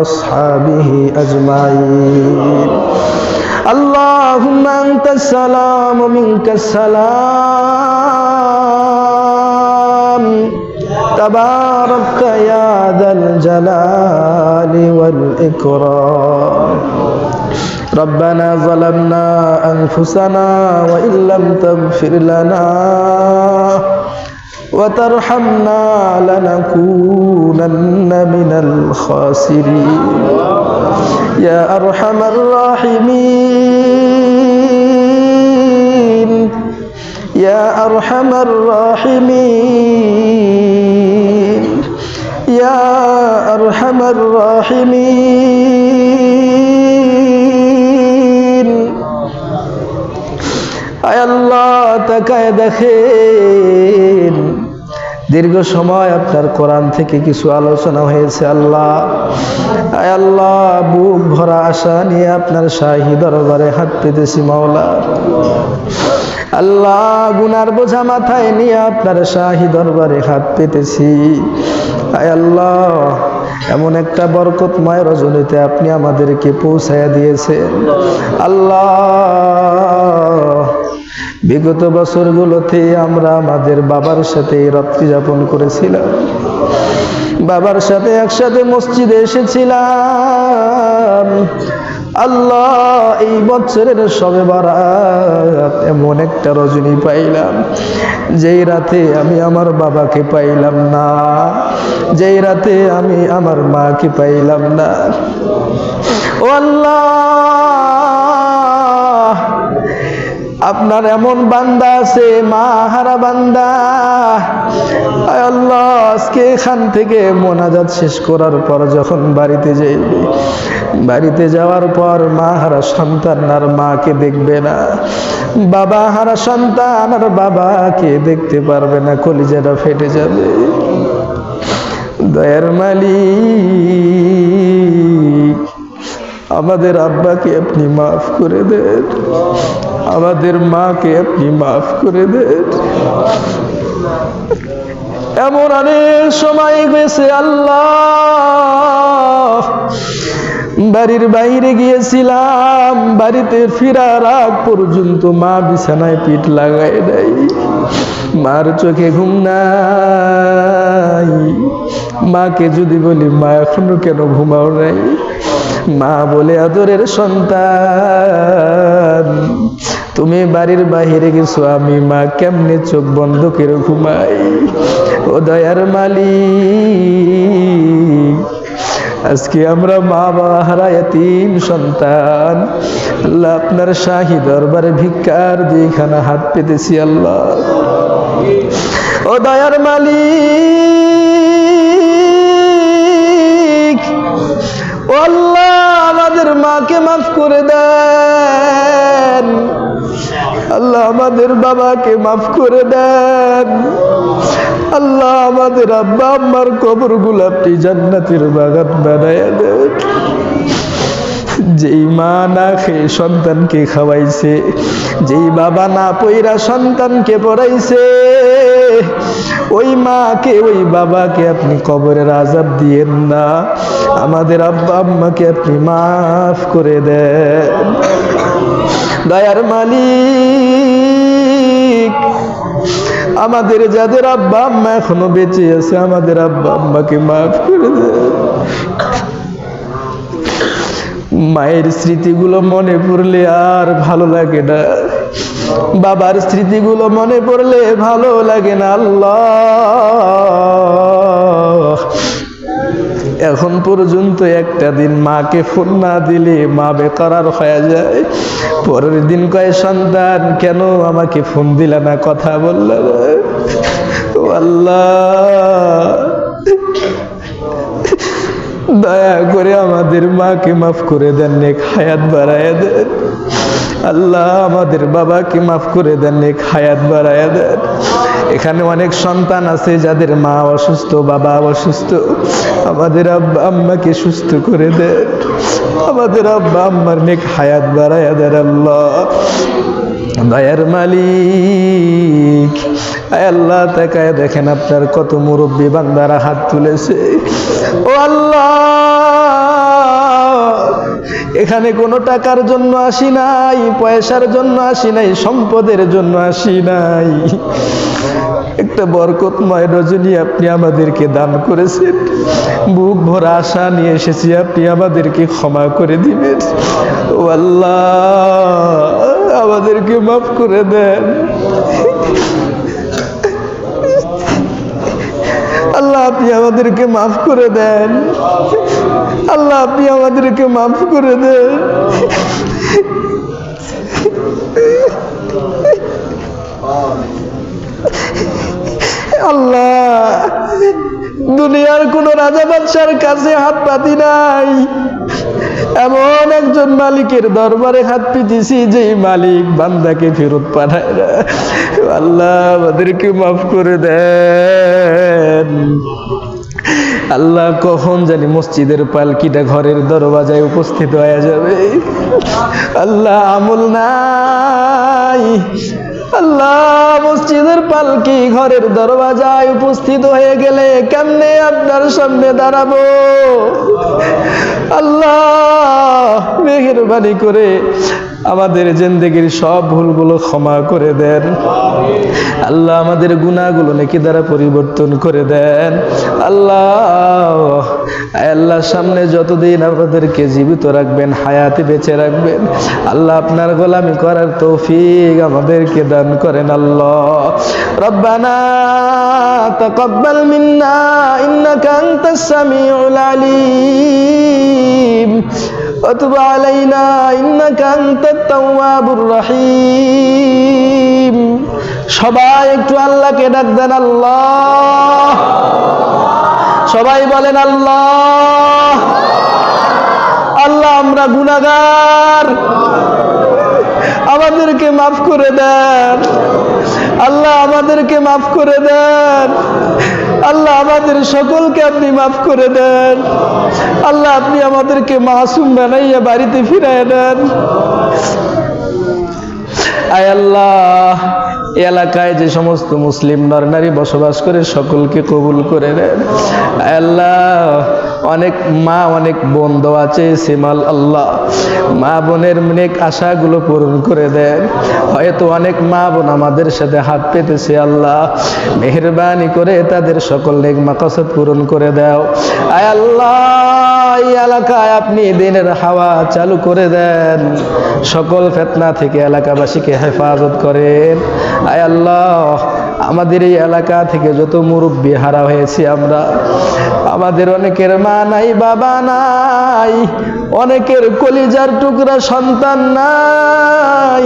وأصحابه أجمعين. اللهم أنت السلام ومنك السلام. تبارك يا ذا الجلال والإكرام. ربنا ظلمنا أنفسنا وإن لم تغفر لنا وترحمنا لنكونن من الخاسرين يا أرحم الراحمين يا أرحم الراحمين يا أرحم الراحمين আয় আল্লাহ তাকায় দেখেন দীর্ঘ সময় আপনার কোরআন থেকে কিছু আলোচনা হয়েছে, আল্লাহ। আল্লাহ, বুক ভরা আশা নিয়ে আপনার শাহী দরবারে হাত পেতেছি, মাওলা। আল্লাহ, গুনার বোঝা মাথায় নিয়ে আপনার শাহী দরবারে হাত পেতেছি। আল্লাহ, এমন একটা বরকতময় রজনীতে আপনি আমাদেরকে পৌঁছায়া দিয়েছেন। আল্লাহ বিগত বছরগুলোতে আমরা আমাদের বাবার সাথে রাত্রি যাপন করেছিলাম। বাবার সাথে একসাথে মসজিদে এসেছিলাম। আল্লাহ, এই বছরের সবে বারাত এমন একটা রজনী পাইলাম, যেই রাতে আমি আমার বাবাকে পাইলাম না, যেই রাতে আমি আমার মাকে পাইলাম না। ও আল্লাহ আপনার এমন বান্দা আছে, মা হারা বান্দা। আল্লাহ, আজকে এখান থেকে মোনাজাত শেষ করার পর যখন বাড়িতে যাইবে, বাড়িতে যাওয়ার পর মা হারা সন্তান আর মাকে দেখবে না। বাবা হারা সন্তান আর বাবাকে দেখতে পারবে না, কলিজাটা ফেটে যাবে। দয়ার মালিক। আমাদের আব্বাকে আপনি মাফ করে দেন। আমাদের মাকে আপনি মাফ করে দেন। এমন অনেক সময় গেছে আল্লাহ। বাড়ির বাইরে গিয়েছিলাম, বাড়িতে ফিরার আগ পর্যন্ত মা বিছানায় পিঠ লাগাই দেয়। মার চোখে ঘুম নাই। মাকে যদি বলি, মা, এখনও কেন ঘুমাও নাই? মা বলে, আদরের সন্তান, তুমি বাড়ির বাহিরে গেছো, আমি মা কেমনে চোখ বন্ধ করে ঘুমাই? ও দয়ার মালিক আজকে আমরা মা বাবা হারায় তিন সন্তান। আল্লাহ আপনার শাহী দরবারে ভিক্ষার যেখানে হাত পেতেছি, আল্লাহ। ও দয়ার মালিক আল্লাহ, আমাদের মাকে মাফ করে দেন আল্লাহ আমাদের বাবাকে মাফ করে দেন। আল্লাহ আমাদের আব্বা আম্মার কবর গুলাপটি জান্নাতের বাগান বানায় দেন। যেই মা না খেয়ে সন্তানকে খাওয়াইছে, যেই বাবা না পইরা সন্তানকে পড়াইছে, ওই মাকে, ওই বাবাকে আপনি কবরের আজাব দিয়েন না। আমাদের আব্বা আম্মাকে আপনি মাফ করে দেন। দয়ার মালিক। আমাদের যাদের আব্বা আম্মা এখনও বেঁচে আছে, আমাদের আব্বা আম্মাকে মাফ করে দেন মায়ের স্মৃতিগুলো মনে পড়লে আর ভালো লাগে না। বাবার স্মৃতিগুলো মনে পড়লে ভালো লাগে না, আল্লাহ। এখন পর্যন্ত একটা দিন মাকে ফোন না দিলে মা বেকার হয়ে যায়। পরের দিন কয়, সন্তান, কেন আমাকে ফোন দিলে না কথা বলল দয়া করে আমাদের মাকে মাফ করে দেন, নেক হায়াত বাড়ায় দেন। আল্লাহ আমাদের বাবাকে মাফ করে দেন নেক হায়াত বাড়ায় দেন। এখানে অনেক সন্তান আছে যাদের মা অসুস্থ, বাবা অসুস্থ। আমাদের আব্বা আম্মাকে সুস্থ করে দেন। আমাদের আব্বা আম্মার নেক হায়াত বাড়ায় দেন আল্লাহ। দয়ার মালিক আল্লাহ তাকায় দেখেন আপনার কত মুরব্বী বান্দারা হাত তুলেছে। ও আল্লাহ! এখানে কোনো টাকার জন্য আসি নাই, পয়সার জন্য আসি নাই, সম্পদের জন্য আসি নাই। একটা বরকতময় রজনী আপনি আমাদেরকে দান করেছেন। বুক ভরা আশা নিয়ে এসেছি, আপনি আমাদেরকে ক্ষমা করে দিবেন। ও আল্লাহ, আমাদেরকে মাফ করে দেন। আল্লাহ, আপনি আমাদেরকে মাফ করে দেন। আল্লাহ, আপনি আমাদেরকে মাফ করে দেন। আল্লাহ, দুনিয়ার কোন রাজা বাদশার কাছে হাত পাতি নাই। এমন একজন মালিকের দরবারে হাত পিতেছি যে মালিক বান্দাকে ফেরত পাঠায় না। আল্লাহ, আমাদেরকে মাফ করে দেন। আল্লাহ কখন জানি মসজিদের পালকিটা ঘরের দরওয়াজায় উপস্থিত হয়ে যাবে। আল্লাহ আমল নাই। আল্লাহ মসজিদের পালকি ঘরের দরওয়াজায় উপস্থিত হয়ে গেলে কেমনে আপনার সামনে দাঁড়াবো? আল্লাহ মেহরবানি করে আমাদের জিন্দগির সব ভুলগুলো ক্ষমা করে দেন আল্লাহ আমাদের গুণাগুলো নাকি দ্বারা পরিবর্তন করে দেন আল্লাহ আল্লাহ সামনে যতদিন আমাদেরকে জীবিত রাখবেন হায়াতে বেঁচে রাখবেন আল্লাহ আপনার গোলামি করার তৌফিক আমাদেরকে দান করেন আল্লাহ রব্বানা تقبل منا إنك أنت السميع العليم وتب علينا إنك أنت التواب الرحيم সবাই একটু আল্লাহকে ডাক দেন আল্লাহ সবাই বলেন আল্লাহ আল্লাহ আমরা গুনাগার আমাদেরকে মাফ করে দেন আল্লাহ আমাদেরকে মাফ করে দেন আল্লাহ আমাদের সকলকে আপনি মাফ করে দেন। আল্লাহ আপনি আমাদেরকে মাসুম বানাইয়া বাড়িতে ফিরাই দেন। আয় আল্লাহ এলাকায় যে সমস্ত মুসলিম নর নারী বসবাস করে সকলকে কবুল করে নেন। আল্লাহ, অনেক মা, অনেক বোন দোয়া চেয়েছে মাল আল্লাহ। মা বোনের অনেক আশাগুলো পূরণ করে দেন। হয়তো অনেক মা বোন আমাদের সাথে হাত পেতেছে আল্লাহ। মেহরবানি করে তাদের সকল নেক মাকসদ পূরণ করে দাও। আয় আল্লাহ! এলাকায় আপনি দিনের হাওয়া চালু করে দেন। সকল ফেতনা থেকে এলাকাবাসীকে হেফাজত করেন। আয় আল্লাহ, আমাদের এই এলাকা থেকে যত মুরব্বী হারা হয়েছি আমরা, আমাদের অনেকের মা নাই, বাবা নাই, অনেকের কলিজার টুকরা সন্তান নাই।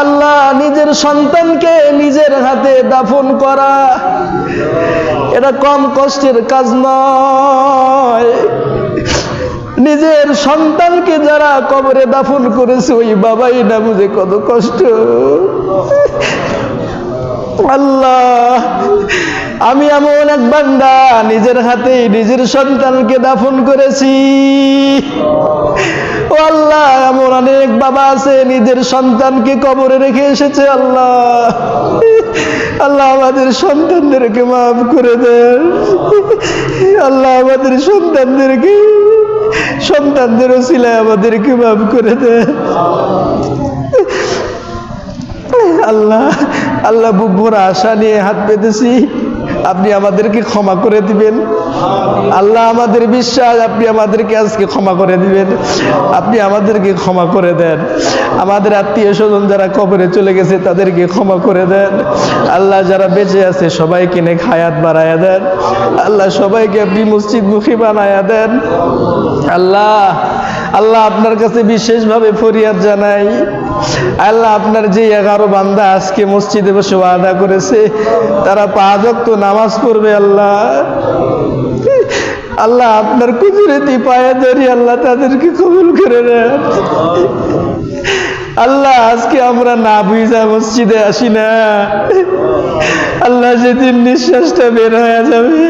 আল্লাহ নিজের সন্তানকে নিজের হাতে দাফন করা, এটা কম কষ্টের কাজ নয়। সন্তানকে যারা কবরে দাফন করেছে, ওই বাবাই না বুঝে কত কষ্ট। আল্লাহ, আমি এমন এক বান্দা, নিজের হাতেই নিজের সন্তানকে দাফন করেছি। ও আল্লাহ, এমন অনেক বাবা আছে, নিজের সন্তানকে কবরে রেখে এসেছে আল্লাহ। আল্লাহ আমাদের সন্তানদেরকে মাফ করে দেন। আল্লাহ আমাদের সন্তানদেরকে সন্তানদের ওসিলায় আমাদেরকে মাফ করে দে। আল্লাহ আল্লাহ বুব্বর আশা নিয়ে হাত পেতেছি আপনি আমাদেরকে ক্ষমা করে দিবেন। আল্লাহ আমাদের বিশ্বাস, আপনি আমাদেরকে আজকে ক্ষমা করে দিবেন। আপনি আমাদেরকে ক্ষমা করে দেন। আমাদের আত্মীয় স্বজন যারা কবরে চলে গেছে, তাদেরকে ক্ষমা করে দেন। আল্লাহ যারা বেঁচে আছে সবাই কিনে হায়াত বাড়ায়া দেন। আল্লাহ সবাইকে আপনি মসজিদ মুখী বানায়া দেন। আল্লাহ আল্লাহ আপনার কাছে বিশেষভাবে ফরিয়াদ জানাই। আল্লাহ আপনার যে এগারো বান্দা আজকে মসজিদে বসে ওয়াদা করেছে, তারা পাঁচ নামাজ পড়বে আল্লাহ। আল্লাহ আপনার কুদরতি পায়ে ধরি আল্লাহ তাদেরকে কবুল করে নেন। আল্লাহ আজকে আমরা না বুঝা মসজিদে আসি না। আল্লাহ যেদিন নিঃশ্বাসটা বের হয়ে যাবে,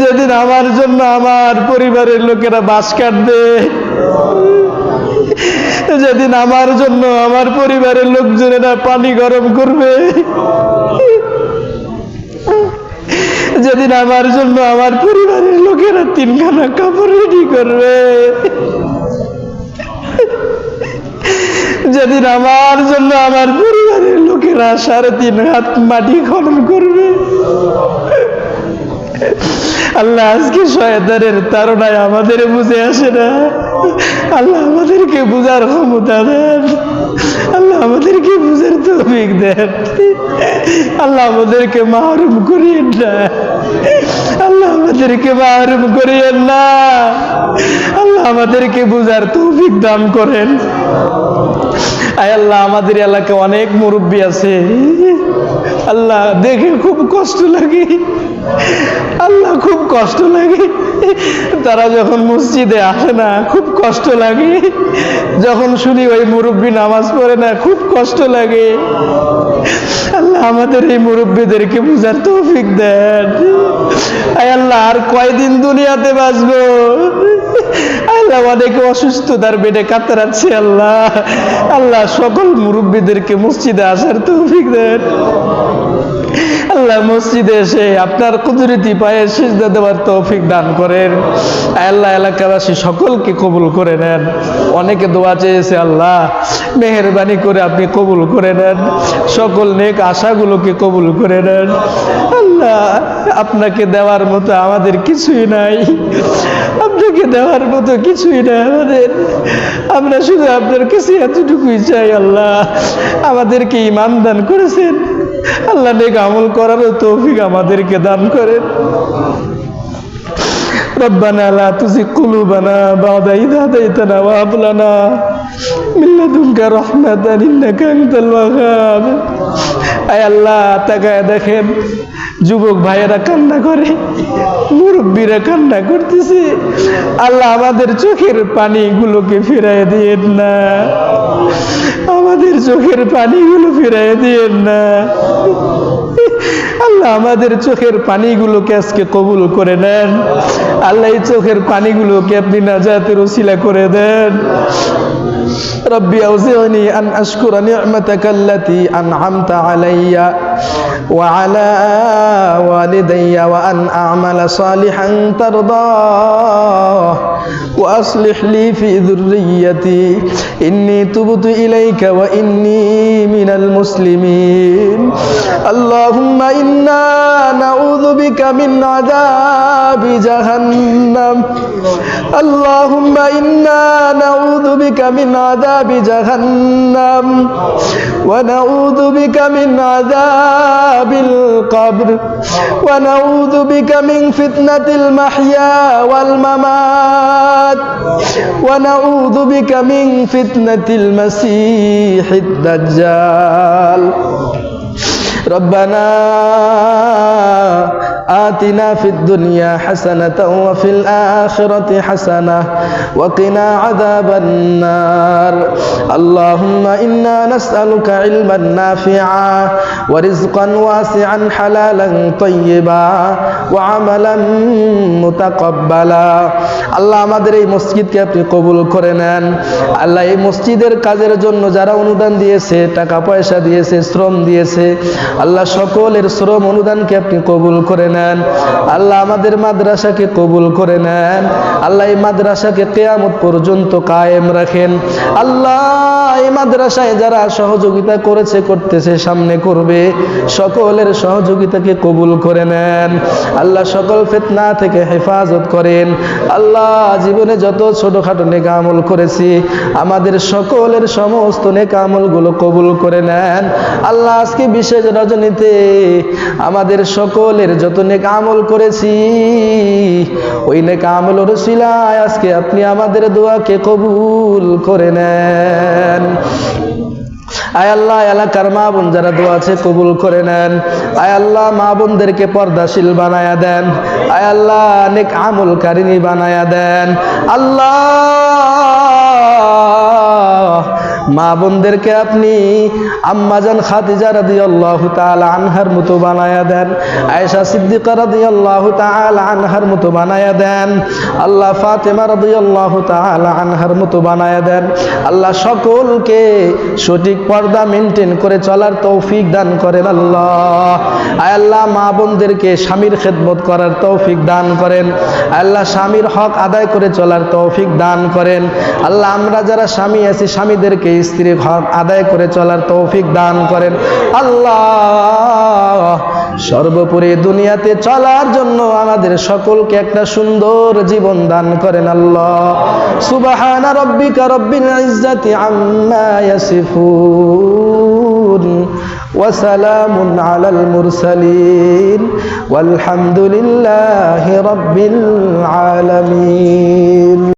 যেদিন আমার জন্য আমার পরিবারের লোকেরা বাস কাটবে, যেদিন আমার জন্য আমার পরিবারের লোকজনেরা পানি গরম করবে, যেদিন আমার জন্য আমার পরিবারের লোকেরা তিনখানা কাপড় রেডি করবে। যেদিন আমার জন্য আমার পরিবারের লোকেরা সাড়ে তিন হাত মাটি খনন করবে। আল্লাহ আজকে শয়তানের তারণায় আমাদের বুঝে আসে না। আল্লাহ আমাদেরকে বুঝার ক্ষমতা দেন। আল্লাহ আমাদেরকে বুঝার তৌফিক দেন। আল্লাহ আমাদেরকে মাহরুম করিয়েন না আল্লাহ আমাদেরকে মাহরুম করিয়েন না। আল্লাহ আমাদেরকে বুঝার তৌফিক দান করেন। আয় আল্লাহ, আমাদের এলাকায় অনেক মুরব্বী আছে। আল্লাহ, দেখে খুব কষ্ট লাগে। আল্লাহ, খুব কষ্ট লাগে। তারা যখন মসজিদে আসে না, খুব কষ্ট লাগে। যখন শুনি ওই মুরব্বী নামাজ পড়ে না, খুব কষ্ট লাগে। আমাদের এই মুরব্বীদেরকে বুঝার তৌফিক দেন। আল্লাহ, আর কয়দিন দুনিয়াতে বাঁচবো? আল্লাহ, অনেকে অসুস্থতার বেডে কাতরাচ্ছে আল্লাহ। আল্লাহ সকল মুরব্বীদেরকে মসজিদে আসার তৌফিক দেন। মসজিদে এসে আপনার কুদরতি পায়ে সিজদা দেওয়ার তৌফিক দান করেন। আল্লাহ এলাকাবাসী সকলকে কবুল করে নেন। অনেকে দোয়া চেয়েছে, আল্লাহ, মেহরবানি করে আপনি কবুল করে নেন। সকল নেক আশাগুলোকে কবুল করে নেন। আল্লাহ, আপনাকে দেওয়ার মতো আমাদের কিছুই নাই। আপনাকে দেওয়ার মতো কিছুই নাই আমাদের। আমরা শুধু আপনার কাছে এতটুকুই চাই, আল্লাহ। আমাদেরকে ইমান দান করেছেন। আল্লাহ নেক আমল করারও তৌফিক আমাদেরকে দান করেন ربنا لا تزغ قلوبنا بعد إذ هديتنا وهب لنا من لدنك رحمة إنك أنت الوهاب আয় আল্লাহ তাকায় দেখেন যুবক ভাইয়েরা কান্না করে মুরব্বীরা কান্না করতেছে আল্লাহ আমাদের চোখের পানিগুলোকে ফিরাই দিয়েন না আমাদের চোখের পানিগুলো ফিরাই দিয়েন না আল্লাহ আমাদের চোখের পানিগুলোকে আজকে কবুল করে নেন আল্লাহ এই চোখের পানিগুলোকে আপনি নাজাতের ওসিলা করে দেন ربي أوزعني أن أشكر نعمتك التي أنعمت علي وعلى والدي وأن أعمل صالحا ترضاه وأصلح لي في ذريتي إني تبت إليك وإني من المسلمين اللهم إنا نعوذ بك من عذاب جهنم. اللهم إنا نعوذ بك من عذاب جهنم. ونعوذ بك من عذاب القبر. ونعوذ بك من فتنة المحيا والممات. ونعوذ بك من فتنة المسيح الدجال. ربنا آتنا في الدنيا حسنة وفي الآخرة حسنة وقنا عذاب النار اللهم إنا نسألك علما نافعا ورزقا واسعا حلالا طيبا وعملا متقبلا আল্লাহ আমাদের এই মসজিদকে আপনি কবুল করে নেন আল্লাহ এই মসজিদের কাজের জন্য যারা অনুদান দিয়েছে টাকা পয়সা দিয়েছে শ্রম দিয়েছে আল্লাহ সকলের শ্রম অনুদানকে আপনি কবুল করে নেন। আল্লাহ আমাদের মাদ্রাসাকে কবুল করে নেন। আল্লাহ এই মাদ্রাসাকে কেয়ামত পর্যন্ত কায়েম রাখেন। আল্লাহ এই মাদ্রাসায় যারা সহযোগিতা করেছে, করতেছে, সামনে করবে, সকলের সহযোগিতাকে কবুল করে নেন। আল্লাহ সকল ফেতনা থেকে হেফাজত করেন। আল্লাহ জীবনে যত ছোটখাটো নেক আমল করেছি, আমাদের সকলের সমস্ত নেক আমলগুলো কবুল করে নেন। আল্লাহ আজকে বিশেষ রজনীতে আমাদের সকলের যত নেক আমল করেছি, ওই নেক আমল রসিলায় আজকে আপনি আমাদের দোয়াকে কবুল করে নেন। আয় আল্লাহ এলাকার মা বোন যারা দোয়া আছে কবুল করে নেন। আয় আল্লাহ মা বোনদেরকে পর্দাশীল বানায়া দেন। আয় আল্লাহ অনেক আমল কারিনী বানায়া দেন। আল্লাহ মা বোনদেরকে আপনি আম্মাজান খাদিজা রাদিয়াল্লাহু তাআলা আনহার মতো বানায়া দেন, আয়েশা সিদ্দিকা রাদিয়াল্লাহু তাআলা আনহার মতো বানায়া দেন, আল্লাহ ফাতেমা রাদিয়াল্লাহু তাআলা আনহার মতো বানায়া দেন। আল্লাহ সকলকে সঠিক পর্দা মেনটেন করে চলার তৌফিক দান করেন আল্লাহ। আল্লাহ মা বোনদেরকে স্বামীর খেদমত করার তৌফিক দান করেন। আল্লাহ স্বামীর হক আদায় করে চলার তৌফিক দান করেন। আল্লাহ আমরা যারা স্বামী আছি, স্বামীদেরকে স্ত্রীর হক আদায় করে চলার তৌফিক দান করেন আল্লাহ সর্বোপরি দুনিয়াতে চলার জন্য আমাদের সকলকে একটা সুন্দর জীবন দান করেন আল্লাহ সুবাহানা রব্বিকা রব্বিল ইজ্জাতি আম্মা ইয়াসিফুন وسلام على المرسلين والحمد لله رب العالمين